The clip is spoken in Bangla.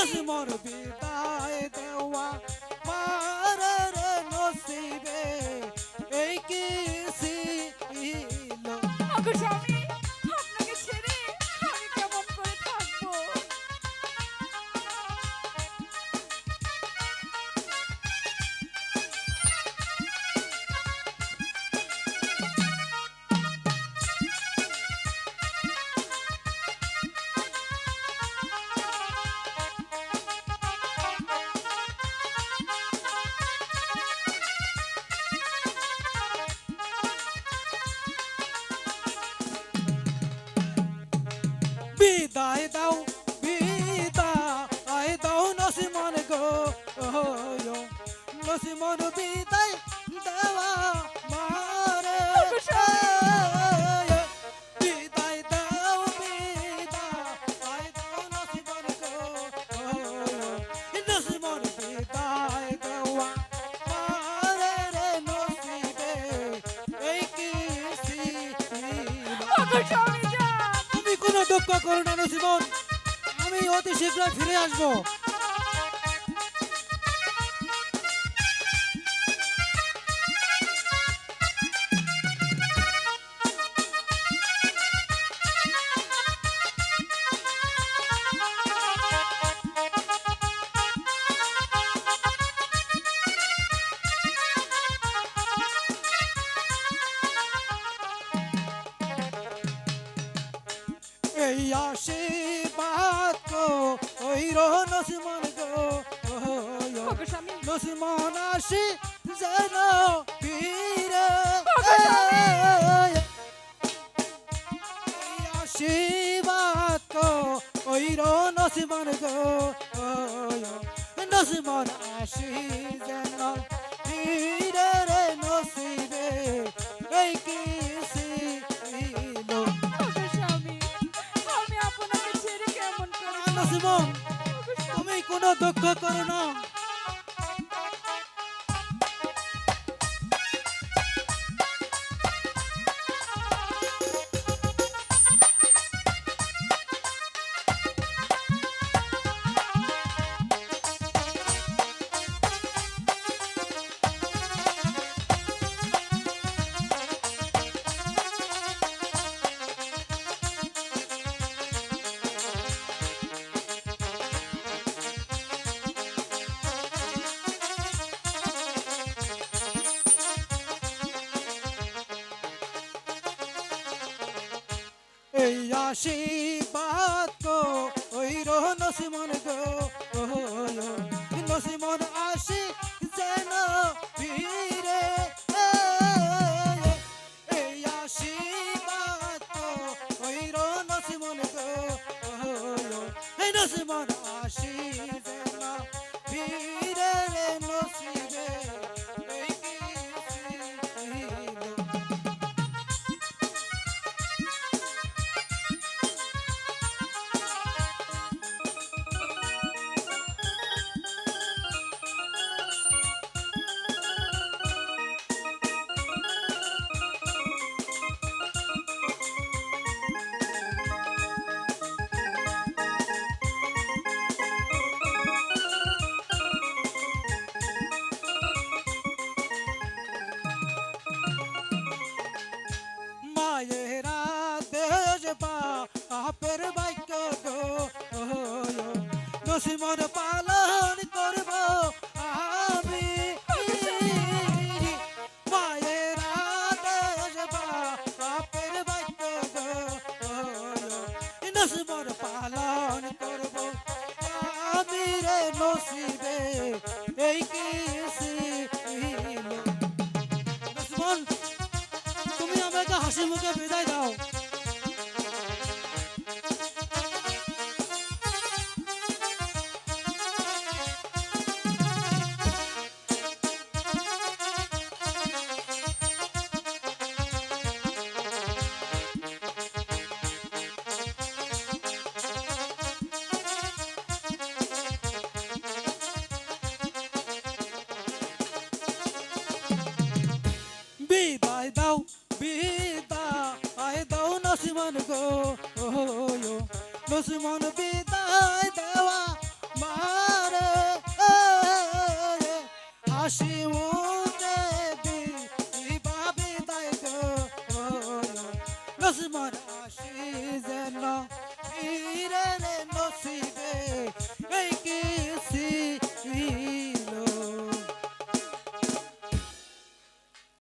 নসমর বিদায় নসিমন বিদায় দেওয়া মারে। বিদায় দাও বিদায় দাও নসিমন গো নসিমন বিদায় দেওয়া মারে রে নসিবে। এই কি তুমি কোনো দুঃখ করো না নসিমন আমি অতি শীঘ্র ফিরে আসব। এই আশীর্বাদ কো ওই রো নসিমন গো নসিমন আসি যেন ফিরে। আশীর্বাদ কো ওই রো নসিমন গো নসিমন আসি যেন ফিরে। স্বামী, তুমি কোনো দুঃখ করো না। আশীর্বাদ গো, ওই রো নসিমন গো নসিমন আসি যেন এই আশীর্বাদ ওই রো নসিমন গো নসিমন আসি যেন ফিরে রে নসিমন পালন করব আমি। মায়েরা দেশ বা বাক্য গো পালন করব আমি রে নসিবে, এই কি ছিল? তুমি আমাকে হাসি মুখে বিদায় দাও। মন গো দুশ্মন বিদায় দেওয়া মারে হাসি